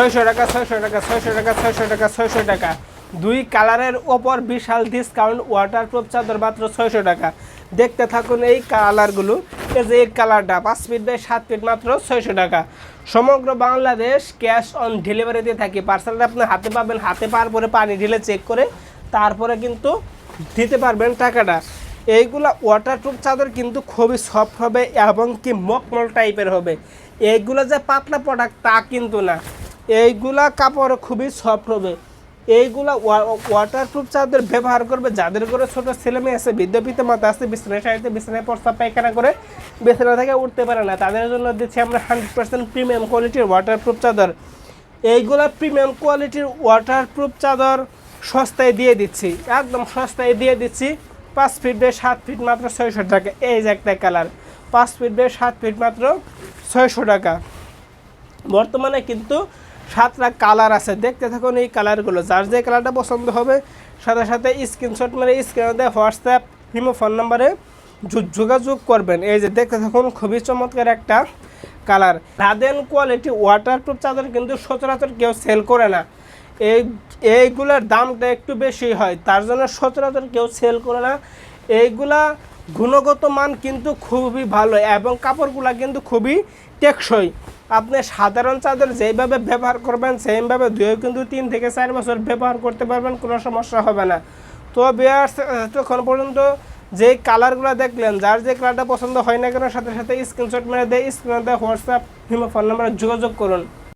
ছয়শো টাকা ছয়শো টাকা ছয়শো টাকা ছয়শো টাকা ছয়শো টাকা। দুই কালারের ওপর বিশাল ডিসকাউন্ট ওয়াটারপ্রুফ চাদর মাত্র ছয়শো টাকা। দেখতে থাকুন এই কালারগুলো। এই যে এই কালারটা, পাঁচ ফিট বাই সাত ফিট মাত্র ছয়শো টাকা। সমগ্র বাংলাদেশ ক্যাশ অন ডেলিভারি দিয়ে থাকি। পার্সেলটা আপনি হাতে পাবেন, হাতে পাওয়ার পরে পানি ঢেলে চেক করে, তারপরে কিন্তু দিতে পারবেন টাকাটা। এইগুলা ওয়াটারপ্রুফ চাদর কিন্তু খুবই সফট হবে এবং কি মকমল টাইপের হবে। এইগুলো যে পাতলা প্রোডাক্ট তা কিন্তু না। এইগুলা কাপড় খুবই সফট হবে। এইগুলা ওয়াটারপ্রুফ চাদর ব্যবহার করবে, যাদের করে ছোট ছেলে মেয়ে আছে বিদ্যাপিত মাতা আছে, বিছানায় শাড়িতে, বিছানায় প্রস্তাব পায়খানা করে বিছানা থেকে উঠতে পারে না। তাদের জন্য দিচ্ছি আমরা হান্ড্রেড পার্সেন্ট প্রিমিয়াম কোয়ালিটির ওয়াটারপ্রুফ চাদর। এইগুলা প্রিমিয়াম কোয়ালিটির ওয়াটারপ্রুফ চাদর সস্তায় দিয়ে দিচ্ছি। একদম সস্তায় দিয়ে দিচ্ছি। পাঁচ ফিট বেশ সাত ফিট মাত্র ছয়শো টাকা। এই যে একটা কালার পাঁচ ফিট বেশ সাত ফিট মাত্র ছয়শো টাকা। বর্তমানে কিন্তু সাতটা কালার আছে। দেখতে থাকুন এই কালারগুলো যার যে কালারটা পছন্দ হবে, সাথে সাথে স্ক্রিনশট মেরে স্ক্রিনে দেয় হোয়াটসঅ্যাপ হিমো ফোন নাম্বারে যোগাযোগ করবেন। এই যে দেখতে থাকুন, খুবই চমৎকার একটা কালার রাদেন কোয়ালিটি ওয়াটারপ্রুফ চাদর কিন্তু সচরাচর কেউ সেল করে না। এই এইগুলোর দামটা একটু বেশি হয়। তার জন্য সচরাচর কেউ সেল করে না। এইগুলা গুণগত মান কিন্তু খুবই ভালো এবং কাপড়গুলা কিন্তু খুবই টেকসই। আপনি সাধারণ চাদর যেইভাবে ব্যবহার করবেন, সেইভাবে দুই কিন্তু তিন থেকে চার বছর ব্যবহার করতে পারবেন, কোনো সমস্যা হবে না। তো বিয়ার্স তখন পর্যন্ত যে কালারগুলো দেখলেন, যার যে কালারটা পছন্দ হয় না কেন, সাথে সাথে স্ক্রিনশট মেরে দেয় স্ক্রিনে দেয় হোয়াটসঅ্যাপ ফোন নাম্বারে যোগাযোগ করুন।